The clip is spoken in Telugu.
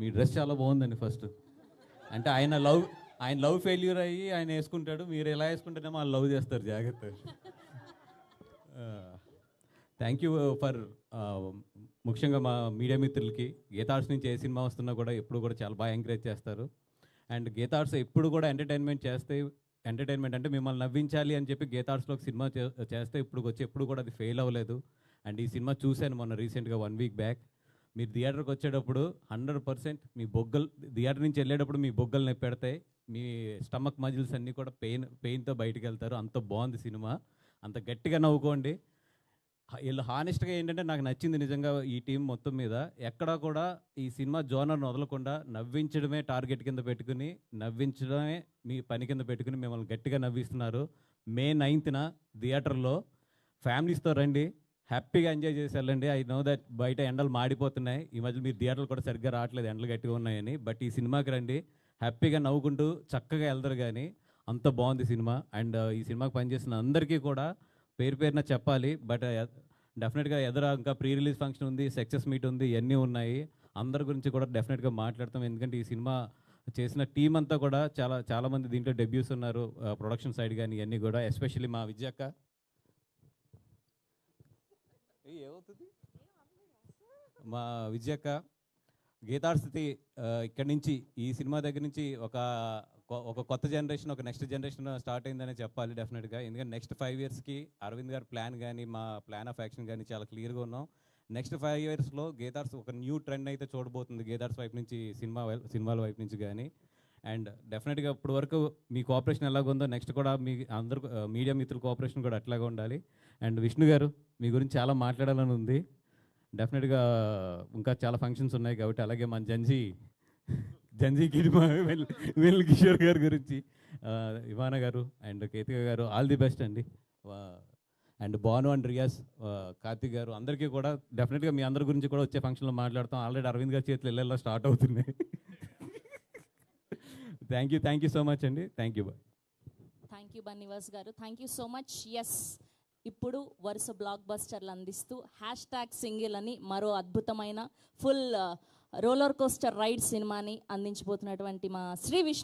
మీ డ్రెస్ చాలా బాగుందండి ఫస్ట్. అంటే ఆయన లవ్ ఆయన లవ్ ఫెయిల్యూర్ అయ్యి ఆయన వేసుకుంటాడు మీరు ఎలా వేసుకుంటేనేమో వాళ్ళు లవ్ చేస్తారు జాగ్రత్త. థ్యాంక్ యూ ఫర్ ముఖ్యంగా మా మీడియా మిత్రులకి. గీతార్ట్స్ నుంచి ఏ సినిమా వస్తున్నా కూడా ఎప్పుడు కూడా చాలా బాగా ఎంకరేజ్ చేస్తారు. అండ్ గీతార్ట్స్ ఎప్పుడు కూడా ఎంటర్టైన్మెంట్ చేస్తే ఎంటర్టైన్మెంట్ అంటే మిమ్మల్ని నవ్వించాలి అని చెప్పి గీతార్ట్స్లో ఒక సినిమా చేస్తే ఇప్పుడు వచ్చి ఎప్పుడు కూడా అది ఫెయిల్ అవ్వలేదు. అండ్ ఈ సినిమా చూశాను మొన్న రీసెంట్గా వన్ వీక్ బ్యాక్ మీరు థియేటర్కి వచ్చేటప్పుడు హండ్రెడ్ పర్సెంట్ మీ బొగ్గలు థియేటర్ నుంచి వెళ్ళేటప్పుడు మీ బొగ్గలు నొప్పి పెడతాయి మీ స్టమక్ మజిల్స్ అన్నీ కూడా పెయిన్ పెయిన్తో బయటకు వెళ్తారు. అంత బాగుంది సినిమా. అంత గట్టిగా నవ్వుకోండి. వీళ్ళు హానెస్ట్గా ఏంటంటే నాకు నచ్చింది నిజంగా ఈ టీం మొత్తం మీద. ఎక్కడా కూడా ఈ సినిమా జోనర్ను వదలకుండా నవ్వించడమే టార్గెట్ కింద పెట్టుకుని నవ్వించడమే మీ పని కింద పెట్టుకుని మిమ్మల్ని గట్టిగా నవ్విస్తున్నారు. మే నైన్త్న థియేటర్లో ఫ్యామిలీస్తో రండి. హ్యాపీగా ఎంజాయ్ చేసి వెళ్ళండి ఐ నో దట్ బయట ఎండలు మాడిపోతున్నాయి. ఈ మధ్య మీరు థియేటర్లు కూడా సరిగ్గా రావట్లేదు ఎండలు గట్టిగా ఉన్నాయని. బట్ ఈ సినిమాకి రండి. హ్యాపీగా నవ్వుకుంటూ చక్కగా వెళ్తారు కానీ అంత బాగుంది సినిమా. అండ్ ఈ సినిమాకి పనిచేసిన అందరికీ కూడా పేరు పేరున చెప్పాలి. బట్ డెఫినెట్గా ఎదుర ఇంకా ప్రీ రిలీజ్ ఫంక్షన్ ఉంది సక్సెస్ మీట్ ఉంది ఇవన్నీ ఉన్నాయి. అందరి గురించి కూడా డెఫినెట్గా మాట్లాడతాం. ఎందుకంటే ఈ సినిమా చేసిన టీం అంతా కూడా చాలా చాలామంది దీంట్లో డెబ్యూస్ ఉన్నారు. ప్రొడక్షన్ సైడ్ కానీ ఇవన్నీ కూడా ఎస్పెషల్లీ మా విజయక్క. ఏమవుతుంది? మా విజయక్క గీతాస్థితి ఇక్కడి నుంచి ఈ సినిమా దగ్గర నుంచి ఒక కొ- ఒక కొత్త జనరేషన్ ఒక నెక్స్ట్ జనరేషన్ స్టార్ట్ అయిందనే చెప్పాలి డెఫినెట్గా. ఎందుకంటే నెక్స్ట్ ఫైవ్ ఇయర్స్కి అరవింద్ గారి ప్లాన్ కానీ మా ప్లాన్ ఆఫ్ యాక్షన్ కానీ చాలా క్లియర్గా ఉన్నాం. నెక్స్ట్ ఫైవ్ ఇయర్స్లో గీతార్స్ ఒక న్యూ ట్రెండ్ అయితే చూడబోతుంది గీతార్స్ వైపు నుంచి సినిమా సినిమాల వైపు నుంచి కానీ అండ్ డెఫినెట్గా ఇప్పటి వరకు మీ కోఆపరేషన్ ఎలాగుందో నెక్స్ట్ కూడా మీ అందరు మీడియా మిత్రుల కోఆపరేషన్ కూడా అట్లాగే ఉండాలి. అండ్ విష్ణు గారు మీ గురించి చాలా మాట్లాడాలని ఉంది. డెఫినెట్గా ఇంకా చాలా ఫంక్షన్స్ ఉన్నాయి కాబట్టి అలాగే మన జంజీ జంజీ కిరిమా వెల్ కిషోర్ గారి గురించి ఇవానా గారు అండ్ కేతిక గారు ఆల్ ది బెస్ట్ అండి. అండ్ బాను అండ్ రియాస్ కార్తిక్ గారు అందరికీ కూడా డెఫినెట్గా మీ అందరి గురించి కూడా వచ్చే ఫంక్షన్లో మాట్లాడతాం. ఆల్రెడీ అరవింద్ గారి చేతులు ఇళ్ళల్లో స్టార్ట్ అవుతున్నాయి. Thank you thank you so much అండి. Thank you thank you Bunny Vas గారు. Thank you so much yes ఇప్పుడు వరుస బ్లాక్ బస్టర్లు అందిస్తూ హ్యాష్ ట్యాగ్ సింగిల్ అని మరో అద్భుతమైన ఫుల్ రోలర్ కోస్టర్ రైడ్ సినిమాని అందించబోతున్నటువంటి మా శ్రీ విష్ణు